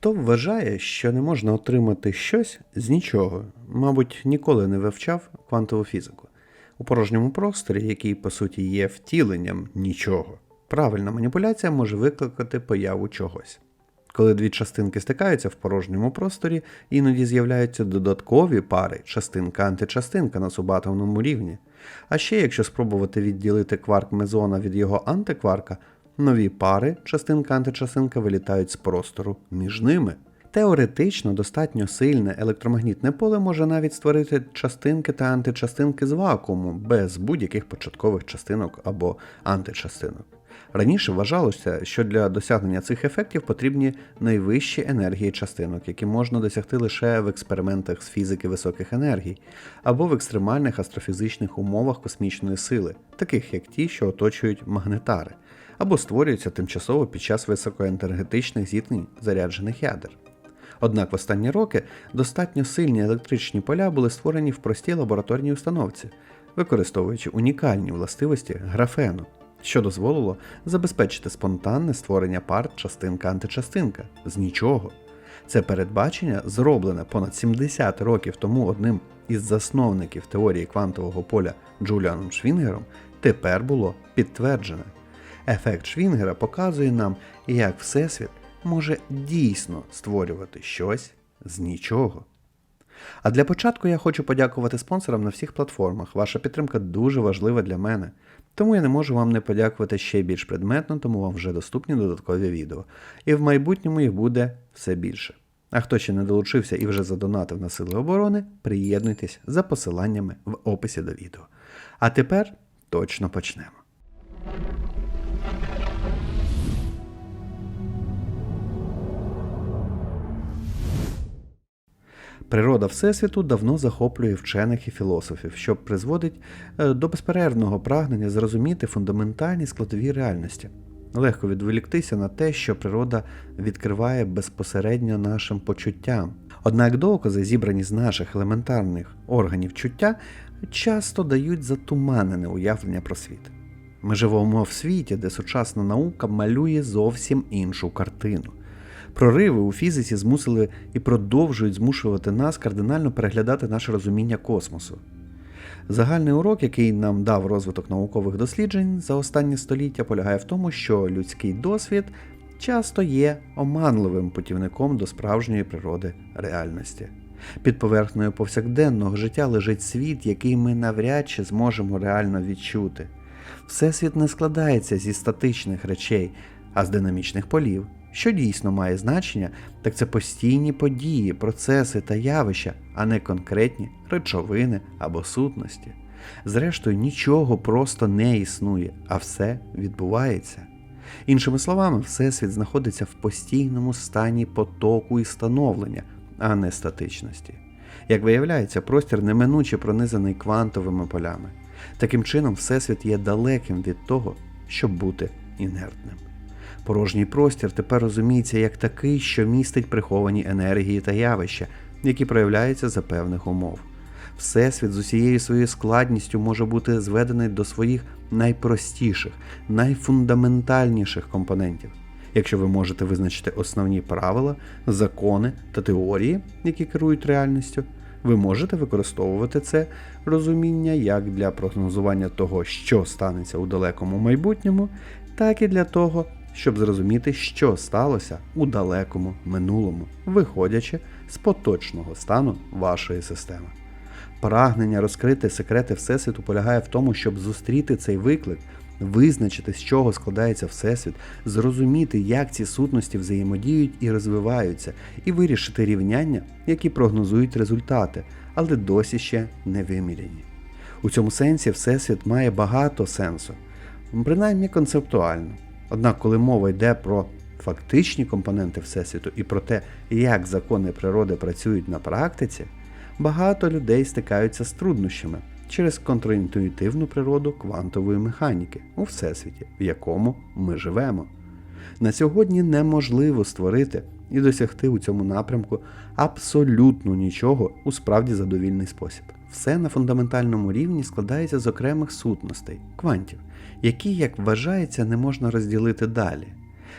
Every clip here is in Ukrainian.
Хто вважає, що не можна отримати щось з нічого, мабуть, ніколи не вивчав квантову фізику. У порожньому просторі, який по суті є втіленням нічого, правильна маніпуляція може викликати появу чогось. Коли дві частинки стикаються в порожньому просторі, іноді з'являються додаткові пари частинка-античастинка на субатомному рівні. А ще якщо спробувати відділити кварк мезона від його антикварка, нові пари частинка-античастинка вилітають з простору між ними. Теоретично достатньо сильне електромагнітне поле може навіть створити частинки та античастинки з вакууму без будь-яких початкових частинок або античастинок. Раніше вважалося, що для досягнення цих ефектів потрібні найвищі енергії частинок, які можна досягти лише в експериментах з фізики високих енергій, або в екстремальних астрофізичних умовах космічної сили, таких як ті, що оточують магнетари, або створюються тимчасово під час високоенергетичних зіткнень заряджених ядер. Однак в останні роки достатньо сильні електричні поля були створені в простій лабораторній установці, використовуючи унікальні властивості графену, що дозволило забезпечити спонтанне створення пар частинка-античастинка з нічого. Це передбачення, зроблене понад 70 років тому одним із засновників теорії квантового поля Джуліаном Швінгером, тепер було підтверджене. Ефект Швінгера показує нам, як Всесвіт може дійсно створювати щось з нічого. А для початку я хочу подякувати спонсорам на всіх платформах. Ваша підтримка дуже важлива для мене. Тому я не можу вам не подякувати ще більш предметно, тому вам вже доступні додаткові відео. І в майбутньому їх буде все більше. А хто ще не долучився і вже задонатив на Сили оборони, приєднуйтесь за посиланнями в описі до відео. А тепер точно почнемо. Природа Всесвіту давно захоплює вчених і філософів, що призводить е, до безперервного прагнення зрозуміти фундаментальні складові реальності. Легко відволіктися на те, що природа відкриває безпосередньо нашим почуттям. Однак докази, зібрані з наших елементарних органів чуття, часто дають затуманене уявлення про світ. Ми живемо в світі, де сучасна наука малює зовсім іншу картину. Прориви у фізиці змусили і продовжують змушувати нас кардинально переглядати наше розуміння космосу. Загальний урок, який нам дав розвиток наукових досліджень за останні століття, полягає в тому, що людський досвід часто є оманливим путівником до справжньої природи реальності. Під поверхнею повсякденного життя лежить світ, який ми навряд чи зможемо реально відчути. Всесвіт не складається зі статичних речей, а з динамічних полів. Що дійсно має значення, так це постійні події, процеси та явища, а не конкретні речовини або сутності. Зрештою, нічого просто не існує, а все відбувається. Іншими словами, Всесвіт знаходиться в постійному стані потоку і становлення, а не статичності. Як виявляється, простір неминуче пронизаний квантовими полями. Таким чином, Всесвіт є далеким від того, щоб бути інертним. Порожній простір тепер розуміється як такий, що містить приховані енергії та явища, які проявляються за певних умов. Всесвіт з усією своєю складністю може бути зведений до своїх найпростіших, найфундаментальніших компонентів. Якщо ви можете визначити основні правила, закони та теорії, які керують реальністю, ви можете використовувати це розуміння як для прогнозування того, що станеться у далекому майбутньому, так і для того, щоб зрозуміти, що сталося у далекому минулому, виходячи з поточного стану вашої системи. Прагнення розкрити секрети Всесвіту полягає в тому, щоб зустріти цей виклик, визначити, з чого складається Всесвіт, зрозуміти, як ці сутності взаємодіють і розвиваються, і вирішити рівняння, які прогнозують результати, але досі ще не виміряні. У цьому сенсі Всесвіт має багато сенсу, принаймні концептуально. Однак, коли мова йде про фактичні компоненти Всесвіту і про те, як закони природи працюють на практиці, багато людей стикаються з труднощами через контрінтуїтивну природу квантової механіки у Всесвіті, в якому ми живемо. На сьогодні неможливо створити і досягти у цьому напрямку абсолютно нічого у справді задовільний спосіб. Все на фундаментальному рівні складається з окремих сутностей, квантів, які, як вважається, не можна розділити далі.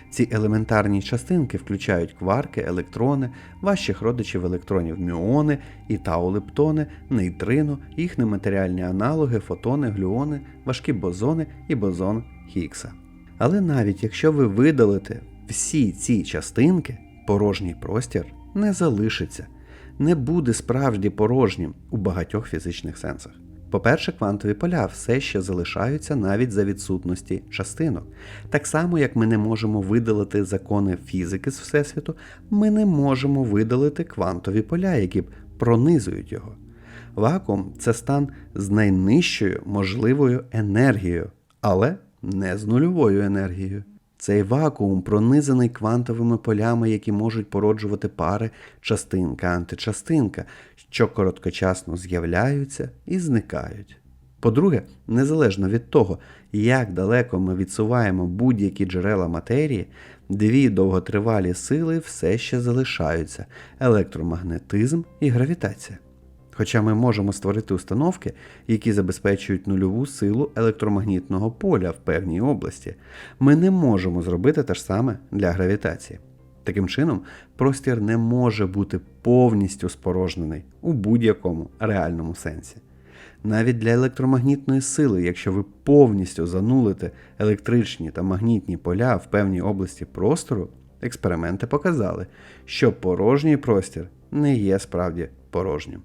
Ці елементарні частинки включають кварки, електрони, важчих родичів електронів мюони і таулептони, нейтрино, їх нематеріальні аналоги, фотони, глюони, важкі бозони і бозон Хіггса. Але навіть якщо ви видалите всі ці частинки, порожній простір не залишиться, не буде справді порожнім у багатьох фізичних сенсах. По-перше, квантові поля все ще залишаються навіть за відсутності частинок. Так само, як ми не можемо видалити закони фізики з Всесвіту, ми не можемо видалити квантові поля, які б пронизують його. Вакуум це стан з найнижчою можливою енергією, але не з нульовою енергією. Цей вакуум пронизаний квантовими полями, які можуть породжувати пари частинка-античастинка, що короткочасно з'являються і зникають. По-друге, незалежно від того, як далеко ми відсуваємо будь-які джерела матерії, дві довготривалі сили все ще залишаються електромагнетизм і гравітація. Хоча ми можемо створити установки, які забезпечують нульову силу електромагнітного поля в певній області, ми не можемо зробити те ж саме для гравітації. Таким чином, простір не може бути повністю спорожнений у будь-якому реальному сенсі. Навіть для електромагнітної сили, якщо ви повністю занулите електричні та магнітні поля в певній області простору, експерименти показали, що порожній простір не є справді порожнім.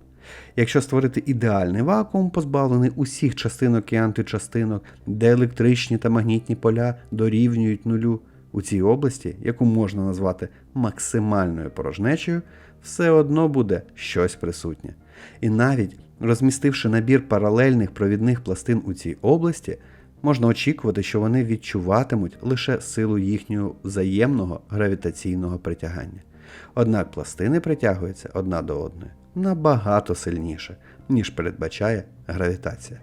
Якщо створити ідеальний вакуум, позбавлений усіх частинок і античастинок, де електричні та магнітні поля дорівнюють нулю у цій області, яку можна назвати максимальною порожнечею, все одно буде щось присутнє. І навіть розмістивши набір паралельних провідних пластин у цій області, можна очікувати, що вони відчуватимуть лише силу їхнього взаємного гравітаційного притягання. Однак пластини притягуються одна до одної набагато сильніше, ніж передбачає гравітація.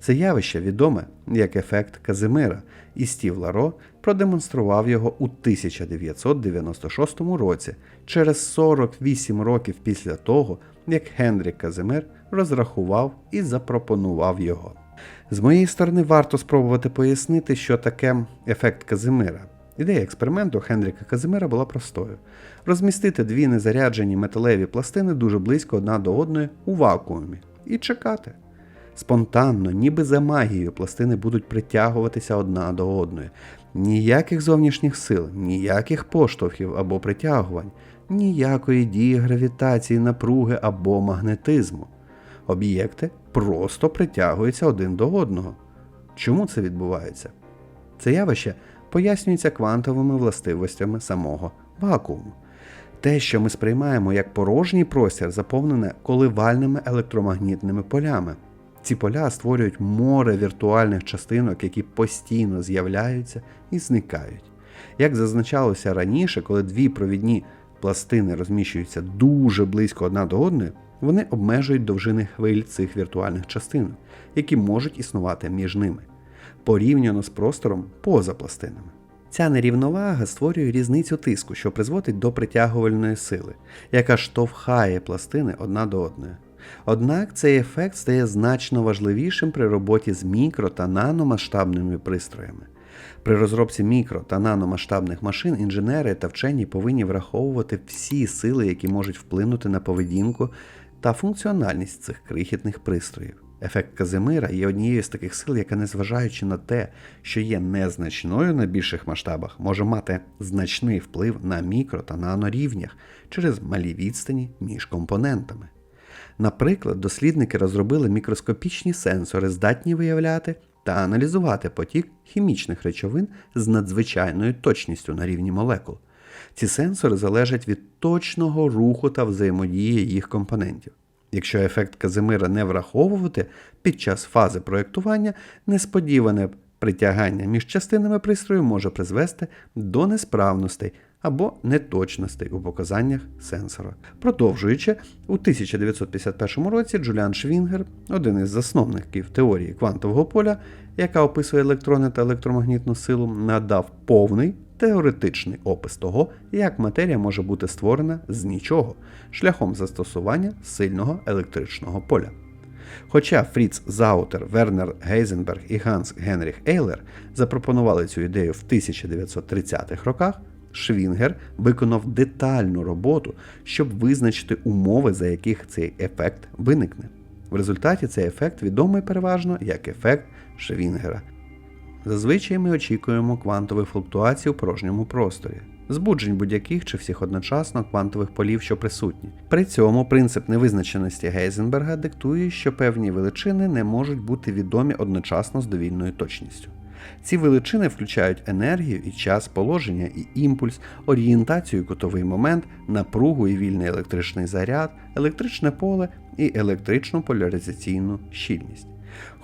Це явище відоме як ефект Казимира, і Стів Ларо продемонстрував його у 1996 році, через 48 років після того, як Генрік Казимир розрахував і запропонував його. З моєї сторони, варто спробувати пояснити, що таке ефект Казимира. Ідея експерименту Хенріка Казимира була простою: розмістити дві незаряджені металеві пластини дуже близько одна до одної у вакуумі і чекати. Спонтанно, ніби за магією, пластини будуть притягуватися одна до одної. Ніяких зовнішніх сил, ніяких поштовхів або притягувань, ніякої дії гравітації, напруги або магнетизму. Об'єкти просто притягуються один до одного. Чому це відбувається? Це явище пояснюється квантовими властивостями самого вакууму. Те, що ми сприймаємо як порожній простір, заповнене коливальними електромагнітними полями. Ці поля створюють море віртуальних частинок, які постійно з'являються і зникають. Як зазначалося раніше, коли дві провідні пластини розміщуються дуже близько одна до одної, вони обмежують довжини хвиль цих віртуальних частинок, які можуть існувати між ними порівняно з простором поза пластинами. Ця нерівновага створює різницю тиску, що призводить до притягувальної сили, яка штовхає пластини одна до одної. Однак цей ефект стає значно важливішим при роботі з мікро та наномасштабними пристроями. При розробці мікро та наномасштабних машин інженери та вчені повинні враховувати всі сили, які можуть вплинути на поведінку та функціональність цих крихітних пристроїв. Ефект Казимира є однією з таких сил, яка, незважаючи на те, що є незначною на більших масштабах, може мати значний вплив на мікро та нанорівнях через малі відстані між компонентами. Наприклад, дослідники розробили мікроскопічні сенсори, здатні виявляти та аналізувати потік хімічних речовин з надзвичайною точністю на рівні молекул. Ці сенсори залежать від точного руху та взаємодії їх компонентів. Якщо ефект Казимира не враховувати під час фази проєктування, несподіване притягання між частинами пристрою може призвести до несправностей або неточностей у показаннях сенсора. Продовжуючи, у 1951 році Джуліан Швінгер, один із засновників теорії квантового поля, яка описує електрони та електромагнітну силу, надав повний теоретичний опис того, як матерія може бути створена з нічого шляхом застосування сильного електричного поля. Хоча Фріц Заутер, Вернер Гейзенберг і Ганс Генріх Ейлер запропонували цю ідею в 1930-х роках, Швінгер виконав детальну роботу, щоб визначити умови, за яких цей ефект виникне. В результаті цей ефект відомий переважно як ефект Швінгера. Зазвичай ми очікуємо квантових флуктуацій у порожньому просторі, збуджень будь-яких чи всіх одночасно квантових полів, що присутні. При цьому принцип невизначеності Гейзенберга диктує, що певні величини не можуть бути відомі одночасно з довільною точністю. Ці величини включають енергію і час положення і імпульс, орієнтацію і кутовий момент, напругу і вільний електричний заряд, електричне поле і електричну поляризаційну щільність.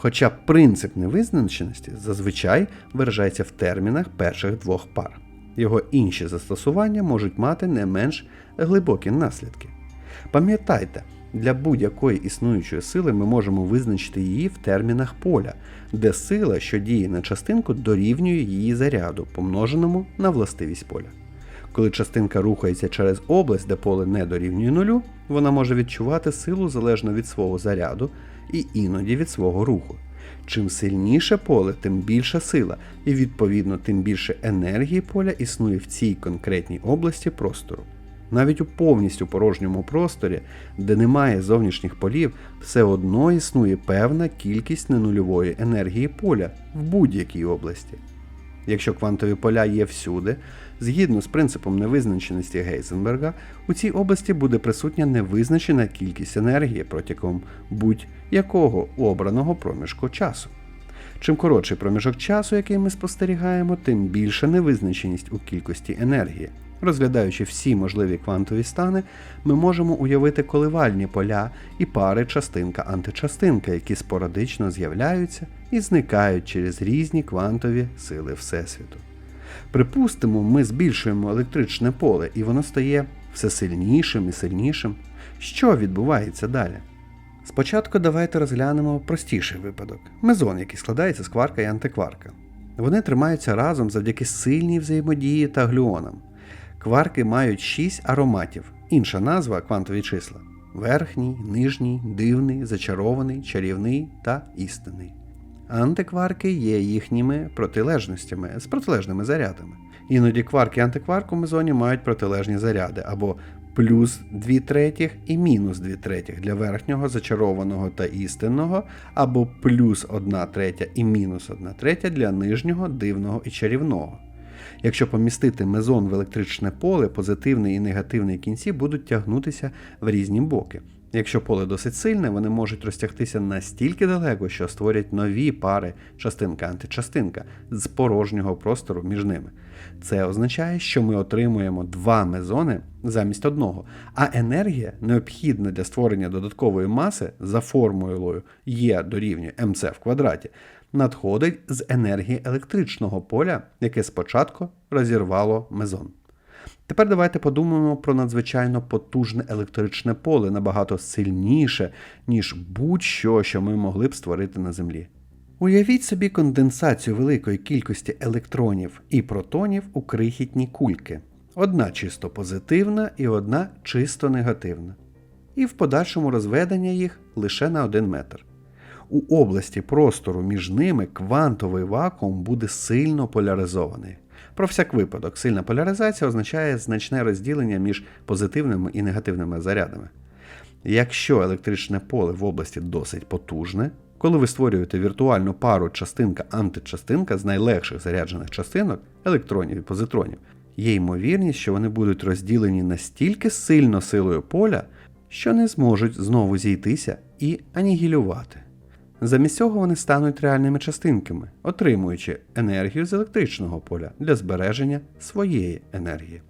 Хоча принцип невизначеності зазвичай виражається в термінах перших двох пар. Його інші застосування можуть мати не менш глибокі наслідки. Пам'ятайте, для будь-якої існуючої сили ми можемо визначити її в термінах поля, де сила, що діє на частинку, дорівнює її заряду, помноженому на властивість поля. Коли частинка рухається через область, де поле не дорівнює нулю, вона може відчувати силу залежно від свого заряду і іноді від свого руху. Чим сильніше поле, тим більша сила, і відповідно тим більше енергії поля існує в цій конкретній області простору. Навіть у повністю порожньому просторі, де немає зовнішніх полів, все одно існує певна кількість ненульової енергії поля в будь-якій області. Якщо квантові поля є всюди, згідно з принципом невизначеності Гейзенберга, у цій області буде присутня невизначена кількість енергії протягом будь-якого обраного проміжку часу. Чим коротший проміжок часу, який ми спостерігаємо, тим більша невизначеність у кількості енергії. Розглядаючи всі можливі квантові стани, ми можемо уявити коливальні поля і пари частинка-античастинка, які спорадично з'являються і зникають через різні квантові сили Всесвіту. Припустимо, ми збільшуємо електричне поле, і воно стає все сильнішим і сильнішим. Що відбувається далі? Спочатку давайте розглянемо простіший випадок мезон, який складається з кварка і антикварка. Вони тримаються разом завдяки сильній взаємодії та глюонам. Кварки мають 6 ароматів, інша назва квантові числа: верхній, нижній, дивний, зачарований, чарівний та істинний. Антикварки є їхніми протилежностями з протилежними зарядами. Іноді кварки і антикварк у мезоні мають протилежні заряди або плюс 2 третіх і мінус 2 третіх для верхнього зачарованого та істинного, або плюс 1 третя і мінус 1 третя для нижнього, дивного і чарівного. Якщо помістити мезон в електричне поле, позитивний і негативний кінці будуть тягнутися в різні боки. Якщо поле досить сильне, вони можуть розтягтися настільки далеко, що створять нові пари частинка-античастинка з порожнього простору між ними. Це означає, що ми отримуємо два мезони замість одного, а енергія, необхідна для створення додаткової маси за формулою Е дорівнює МЦ в квадраті, надходить з енергії електричного поля, яке спочатку розірвало мезон. Тепер давайте подумаємо про надзвичайно потужне електричне поле, набагато сильніше, ніж будь-що, що ми могли б створити на Землі. Уявіть собі конденсацію великої кількості електронів і протонів у крихітні кульки. Одна чисто позитивна і одна чисто негативна. І в подальшому розведення їх лише на один метр. У області простору між ними квантовий вакуум буде сильно поляризований. Про всяк випадок, сильна поляризація означає значне розділення між позитивними і негативними зарядами. Якщо електричне поле в області досить потужне, коли ви створюєте віртуальну пару частинка-античастинка з найлегших заряджених частинок електронів і позитронів, є ймовірність, що вони будуть розділені настільки сильно силою поля, що не зможуть знову зійтися і анігілювати. Замість цього вони стануть реальними частинками, отримуючи енергію з електричного поля для збереження своєї енергії.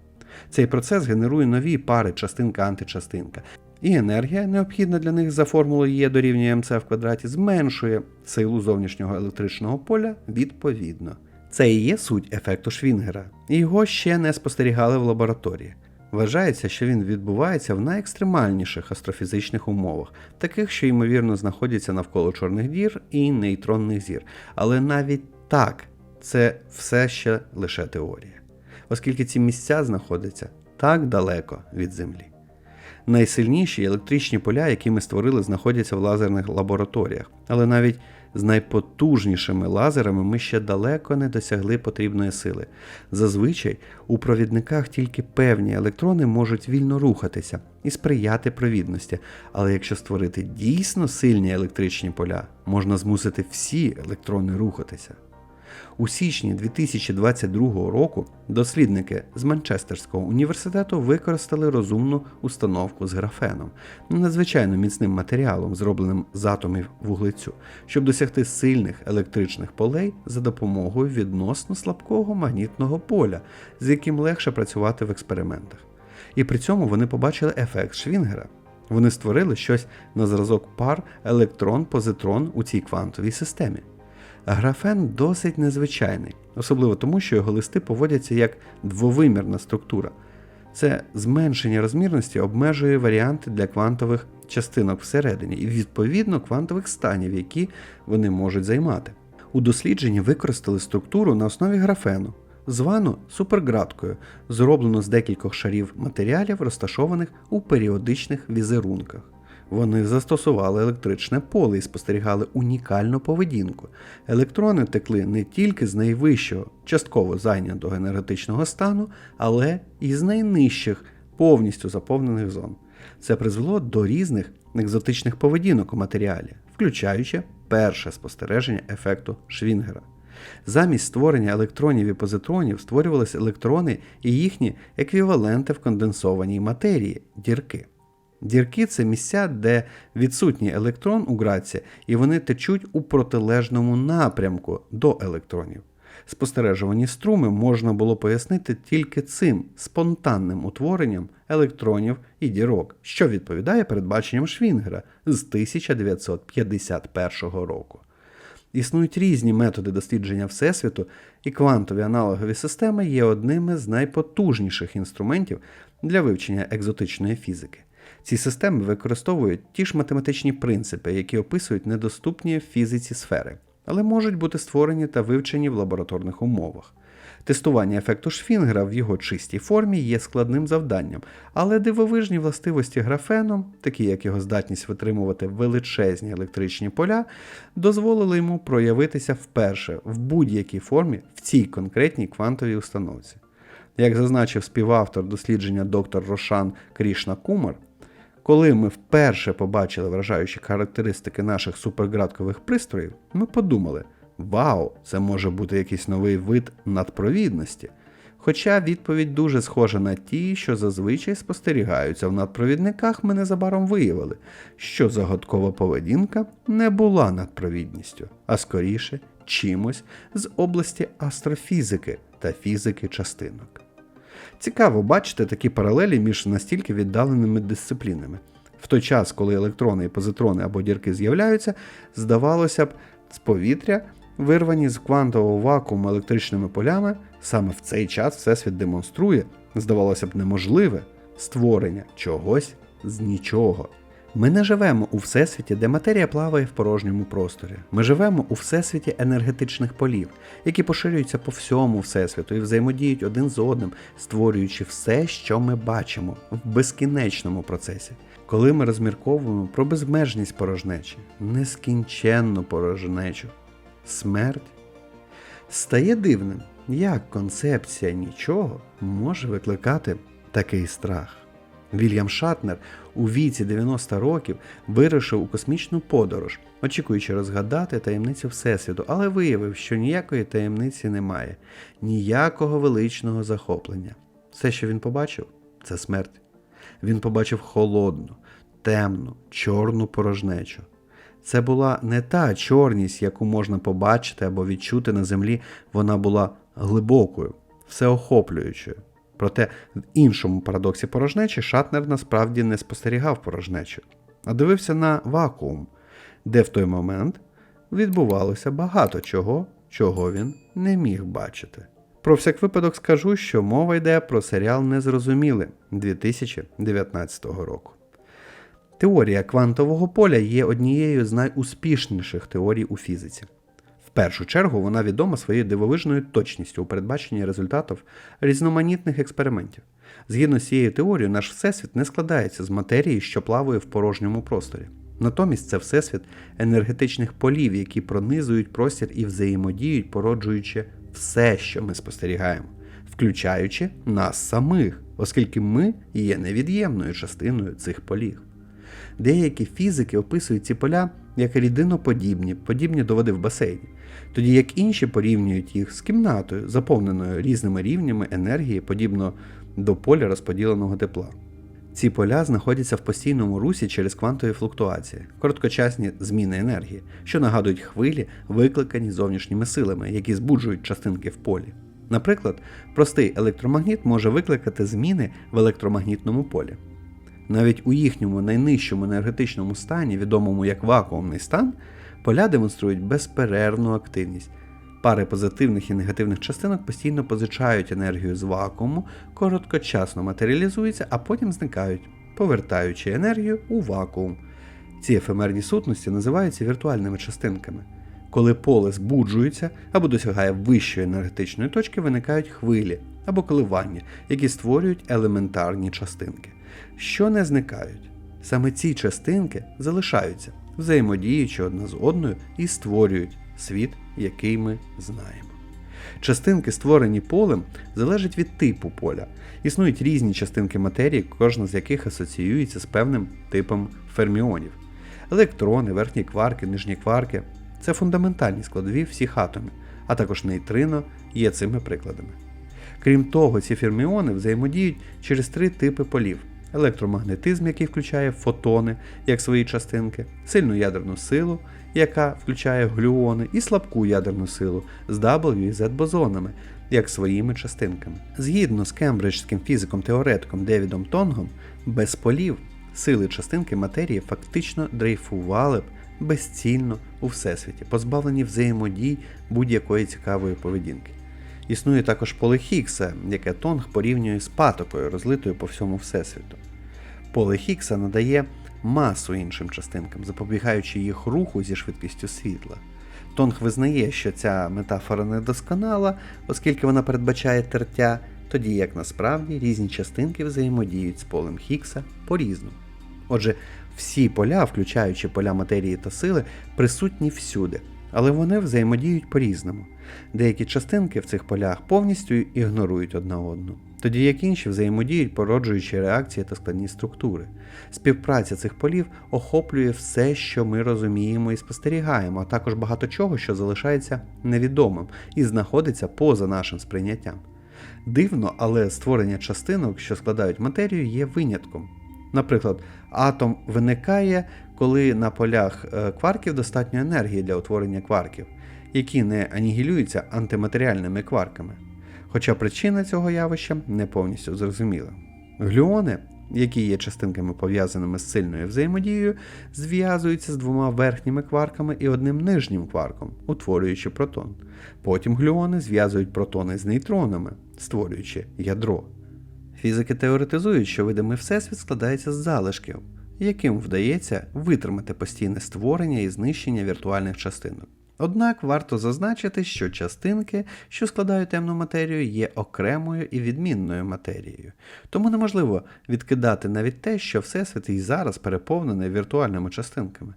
Цей процес генерує нові пари частинка-античастинка, і енергія, необхідна для них за формулою Е дорівнює МЦ в квадраті, зменшує силу зовнішнього електричного поля відповідно. Це і є суть ефекту Швінгера, його ще не спостерігали в лабораторії. Вважається, що він відбувається в найекстремальніших астрофізичних умовах, таких, що ймовірно знаходяться навколо чорних дір і нейтронних зір. Але навіть так, це все ще лише теорія, оскільки ці місця знаходяться так далеко від Землі. Найсильніші електричні поля, які ми створили, знаходяться в лазерних лабораторіях. Але навіть з найпотужнішими лазерами ми ще далеко не досягли потрібної сили. Зазвичай у провідниках тільки певні електрони можуть вільно рухатися і сприяти провідності. Але якщо створити дійсно сильні електричні поля, можна змусити всі електрони рухатися. У січні 2022 року дослідники з Манчестерського університету використали розумну установку з графеном, надзвичайно міцним матеріалом, зробленим з атомів вуглецю, щоб досягти сильних електричних полей за допомогою відносно слабкого магнітного поля, з яким легше працювати в експериментах. І при цьому вони побачили ефект Швінгера. Вони створили щось на зразок пар електрон-позитрон у цій квантовій системі. Графен досить незвичайний, особливо тому, що його листи поводяться як двовимірна структура. Це зменшення розмірності обмежує варіанти для квантових частинок всередині і, відповідно, квантових станів, які вони можуть займати. У дослідженні використали структуру на основі графену, звану суперградкою, зроблену з декількох шарів матеріалів, розташованих у періодичних візерунках. Вони застосували електричне поле і спостерігали унікальну поведінку. Електрони текли не тільки з найвищого, частково зайнятого енергетичного стану, але і з найнижчих, повністю заповнених зон. Це призвело до різних екзотичних поведінок у матеріалі, включаючи перше спостереження ефекту Швінгера. Замість створення електронів і позитронів створювалися електрони і їхні еквіваленти в конденсованій матерії дірки. Дірки це місця, де відсутній електрон у граці, і вони течуть у протилежному напрямку до електронів. Спостережувані струми можна було пояснити тільки цим спонтанним утворенням електронів і дірок, що відповідає передбаченням Швінгера з 1951 року. Існують різні методи дослідження Всесвіту, і квантові аналогові системи є одними з найпотужніших інструментів для вивчення екзотичної фізики. Ці системи використовують ті ж математичні принципи, які описують недоступні в фізиці сфери, але можуть бути створені та вивчені в лабораторних умовах. Тестування ефекту Швінгера в його чистій формі є складним завданням, але дивовижні властивості графену, такі як його здатність витримувати величезні електричні поля, дозволили йому проявитися вперше в будь-якій формі в цій конкретній квантовій установці. Як зазначив співавтор дослідження доктор Рошан Крішна Кумар, коли ми вперше побачили вражаючі характеристики наших суперградкових пристроїв, ми подумали: Вау, це може бути якийсь новий вид надпровідності. Хоча відповідь дуже схожа на ті, що зазвичай спостерігаються в надпровідниках, ми незабаром виявили, що загадкова поведінка не була надпровідністю, а скоріше чимось з області астрофізики та фізики частинок. Цікаво бачити такі паралелі між настільки віддаленими дисциплінами. В той час, коли електрони і позитрони або дірки з'являються, здавалося б, з повітря, вирвані з квантового вакууму електричними полями, саме в цей час Всесвіт демонструє, здавалося б, неможливе створення чогось з нічого. Ми не живемо у всесвіті, де матерія плаває в порожньому просторі. Ми живемо у всесвіті енергетичних полів, які поширюються по всьому всесвіту і взаємодіють один з одним, створюючи все, що ми бачимо в безкінечному процесі. Коли ми розмірковуємо про безмежність порожнечі, нескінченну порожнечу, смерть, стає дивним, як концепція нічого може викликати такий страх. Вільям Шатнер у віці 90 років вирушив у космічну подорож, очікуючи розгадати таємницю Всесвіту, але виявив, що ніякої таємниці немає, ніякого величного захоплення. Все, що він побачив, це смерть. Він побачив холодну, темну, чорну порожнечу. Це була не та чорність, яку можна побачити або відчути на землі, вона була глибокою, всеохоплюючою. Проте в іншому парадоксі порожнечі Шатнер насправді не спостерігав порожнечу, а дивився на вакуум, де в той момент відбувалося багато чого, чого він не міг бачити. Про всяк випадок скажу, що мова йде про серіал Незрозуміле 2019 року. Теорія квантового поля є однією з найуспішніших теорій у фізиці. Першу чергу вона відома своєю дивовижною точністю у передбаченні результатів різноманітних експериментів. Згідно з цією теорією, наш всесвіт не складається з матерії, що плаває в порожньому просторі. Натомість це всесвіт енергетичних полів, які пронизують простір і взаємодіють, породжуючи все, що ми спостерігаємо, включаючи нас самих, оскільки ми є невід'ємною частиною цих полів. Деякі фізики описують ці поля як рідиноподібні, подібні до води в басейні, тоді як інші порівнюють їх з кімнатою, заповненою різними рівнями енергії, подібно до поля розподіленого тепла. Ці поля знаходяться в постійному русі через квантові флуктуації, короткочасні зміни енергії, що нагадують хвилі, викликані зовнішніми силами, які збуджують частинки в полі. Наприклад, простий електромагніт може викликати зміни в електромагнітному полі. Навіть у їхньому найнижчому енергетичному стані, відомому як вакуумний стан, поля демонструють безперервну активність. Пари позитивних і негативних частинок постійно позичають енергію з вакууму, короткочасно матеріалізуються, а потім зникають, повертаючи енергію у вакуум. Ці ефемерні сутності називаються віртуальними частинками. Коли поле збуджується або досягає вищої енергетичної точки, виникають хвилі або коливання, які створюють елементарні частинки, що не зникають. Саме ці частинки залишаються, взаємодіючи одна з одною і створюють світ, який ми знаємо. Частинки, створені полем, залежать від типу поля. Існують різні частинки матерії, кожна з яких асоціюється з певним типом ферміонів. Електрони, верхні кварки, нижні кварки це фундаментальні складові всіх атомів, а також нейтрино є цими прикладами. Крім того, ці ферміони взаємодіють через три типи полів: електромагнетизм, який включає фотони як свої частинки, сильну ядерну силу, яка включає глюони, і слабку ядерну силу з W і Z бозонами, як своїми частинками. Згідно з кембриджським фізиком-теоретиком Девідом Тонгом, без полів сили частинки матерії фактично дрейфували б безцільно у всесвіті, позбавлені взаємодій будь-якої цікавої поведінки. Існує також поле Хіггса, яке Тонг порівнює з патокою, розлитою по всьому всесвіту. Поле Хіггса надає масу іншим частинкам, запобігаючи їх руху зі швидкістю світла. Тонг визнає, що ця метафора недосконала, оскільки вона передбачає тертя, тоді як насправді різні частинки взаємодіють з полем Хіггса по-різному. Отже, всі поля, включаючи поля матерії та сили, присутні всюди, але вони взаємодіють по-різному. Деякі частинки в цих полях повністю ігнорують одна одну, тоді як інші взаємодіють, породжуючи реакції та складні структури. Співпраця цих полів охоплює все, що ми розуміємо і спостерігаємо, а також багато чого, що залишається невідомим і знаходиться поза нашим сприйняттям. Дивно, але створення частинок, що складають матерію, є винятком. Наприклад, атом виникає, коли на полях е, кварків достатньо енергії для утворення кварків, які не анігілюються антиматеріальними кварками. Хоча причина цього явища не повністю зрозуміла. Глюони, які є частинками пов'язаними з сильною взаємодією, зв'язуються з двома верхніми кварками і одним нижнім кварком, утворюючи протон. Потім глюони зв'язують протони з нейтронами, створюючи ядро. Фізики теоретизують, що видимий всесвіт складається з залишків, яким вдається витримати постійне створення і знищення віртуальних частинок. Однак варто зазначити, що частинки, що складають темну матерію, є окремою і відмінною матерією, тому неможливо відкидати навіть те, що Всесвіт і зараз переповнений віртуальними частинками.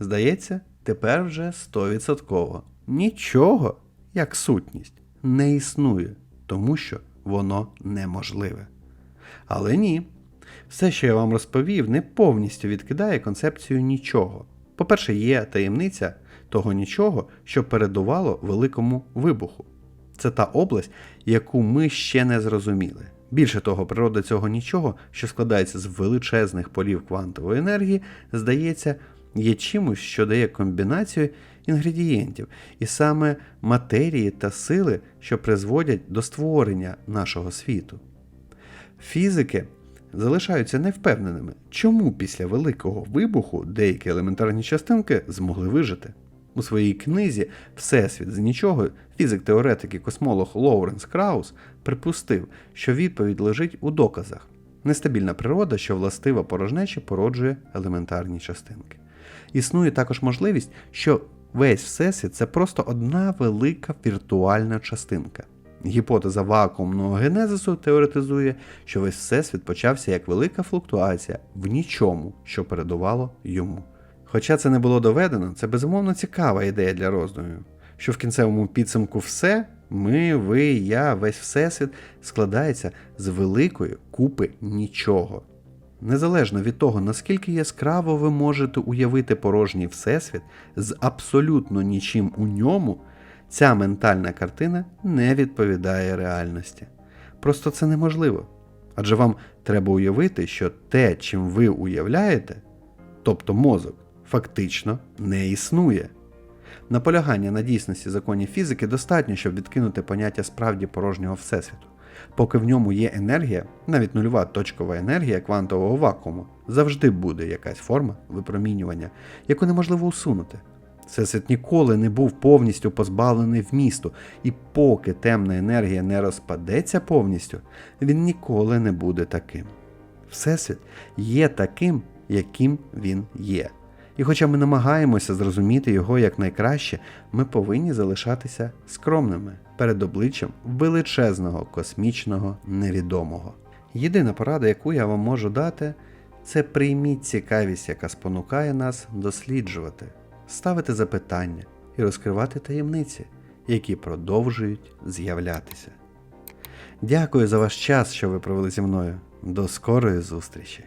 Здається, тепер вже стовідсотково нічого, як сутність, не існує, тому що воно неможливе. Але ні, все, що я вам розповів, не повністю відкидає концепцію нічого. По-перше, є таємниця того нічого, що передувало великому вибуху. Це та область, яку ми ще не зрозуміли. Більше того, природа цього нічого, що складається з величезних полів квантової енергії, здається, є чимось, що дає комбінацію інгредієнтів, і саме матерії та сили, що призводять до створення нашого світу. Фізики залишаються невпевненими, чому після великого вибуху деякі елементарні частинки змогли вижити. У своїй книзі Всесвіт з нічого фізик-теоретик і космолог Лоуренс Краус припустив, що відповідь лежить у доказах. Нестабільна природа, що властива порожнечі, породжує елементарні частинки. Існує також можливість, що весь Всесвіт це просто одна велика віртуальна частинка. Гіпотеза вакуумного генезису теоретизує, що весь Всесвіт почався як велика флуктуація в нічому, що передувало йому. Хоча це не було доведено, це безумовно цікава ідея для роздумів, що в кінцевому підсумку все, ми, ви, я, весь Всесвіт складається з великої купи нічого. Незалежно від того, наскільки яскраво ви можете уявити порожній всесвіт з абсолютно нічим у ньому, ця ментальна картина не відповідає реальності. Просто це неможливо. Адже вам треба уявити, що те, чим ви уявляєте, тобто мозок, фактично не існує. Наполягання на дійсності законів фізики достатньо, щоб відкинути поняття справді порожнього всесвіту. Поки в ньому є енергія, навіть нульова точкова енергія квантового вакууму, завжди буде якась форма випромінювання, яку неможливо усунути. Всесвіт ніколи не був повністю позбавлений вмісту, і поки темна енергія не розпадеться повністю, він ніколи не буде таким. Всесвіт є таким, яким він є. І хоча ми намагаємося зрозуміти його якнайкраще, ми повинні залишатися скромними перед обличчям величезного космічного невідомого. Єдина порада, яку я вам можу дати, це прийміть цікавість, яка спонукає нас досліджувати, ставити запитання і розкривати таємниці, які продовжують з'являтися. Дякую за ваш час, що ви провели зі мною. До скорої зустрічі!